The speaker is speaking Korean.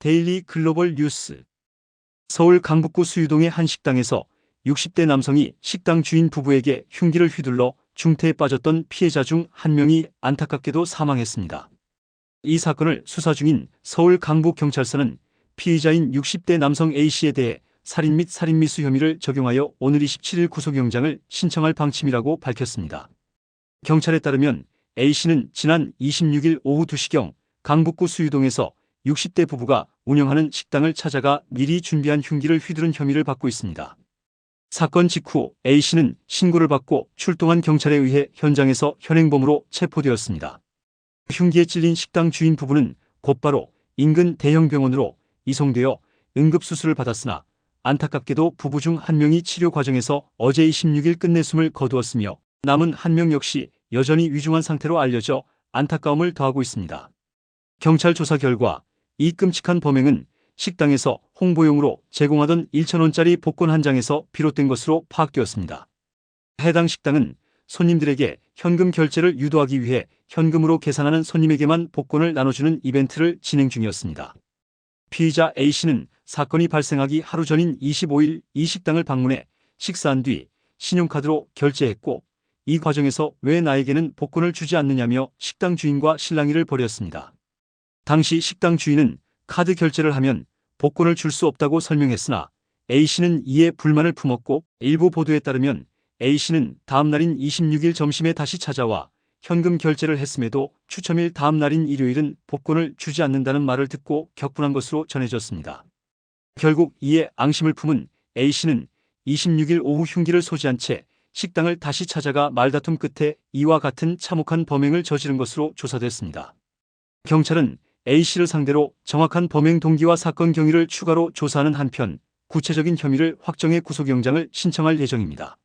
데일리 글로벌 뉴스 서울 강북구 수유동의 한 식당에서 60대 남성이 식당 주인 부부에게 흉기를 휘둘러 중태에 빠졌던 피해자 중 한 명이 안타깝게도 사망했습니다. 이 사건을 수사 중인 서울 강북경찰서는 피의자인 60대 남성 A씨에 대해 살인 및 살인미수 혐의를 적용하여 오늘 27일 구속영장을 신청할 방침이라고 밝혔습니다. 경찰에 따르면 A씨는 지난 26일 오후 2시경 강북구 수유동에서 60대 부부가 운영하는 식당을 찾아가 미리 준비한 흉기를 휘두른 혐의를 받고 있습니다. 사건 직후 A씨는 신고를 받고 출동한 경찰에 의해 현장에서 현행범으로 체포되었습니다. 흉기에 찔린 식당 주인 부부는 곧바로 인근 대형 병원으로 이송되어 응급수술을 받았으나 안타깝게도 부부 중 한 명이 치료 과정에서 어제 26일 끝내 숨을 거두었으며 남은 한 명 역시 여전히 위중한 상태로 알려져 안타까움을 더하고 있습니다. 경찰 조사 결과 이 끔찍한 범행은 식당에서 홍보용으로 제공하던 1,000원짜리 복권 한 장에서 비롯된 것으로 파악되었습니다. 해당 식당은 손님들에게 현금 결제를 유도하기 위해 현금으로 계산하는 손님에게만 복권을 나눠주는 이벤트를 진행 중이었습니다. 피의자 A씨는 사건이 발생하기 하루 전인 25일 이 식당을 방문해 식사한 뒤 신용카드로 결제했고 이 과정에서 왜 나에게는 복권을 주지 않느냐며 식당 주인과 실랑이를 벌였습니다. 당시 식당 주인은 카드 결제를 하면 복권을 줄 수 없다고 설명했으나 A씨는 이에 불만을 품었고 일부 보도에 따르면 A씨는 다음 날인 26일 점심에 다시 찾아와 현금 결제를 했음에도 추첨일 다음 날인 일요일은 복권을 주지 않는다는 말을 듣고 격분한 것으로 전해졌습니다. 결국 이에 앙심을 품은 A씨는 26일 오후 흉기를 소지한 채 식당을 다시 찾아가 말다툼 끝에 이와 같은 참혹한 범행을 저지른 것으로 조사됐습니다. 경찰은 A씨를 상대로 정확한 범행 동기와 사건 경위를 추가로 조사하는 한편 구체적인 혐의를 확정해 구속영장을 신청할 예정입니다.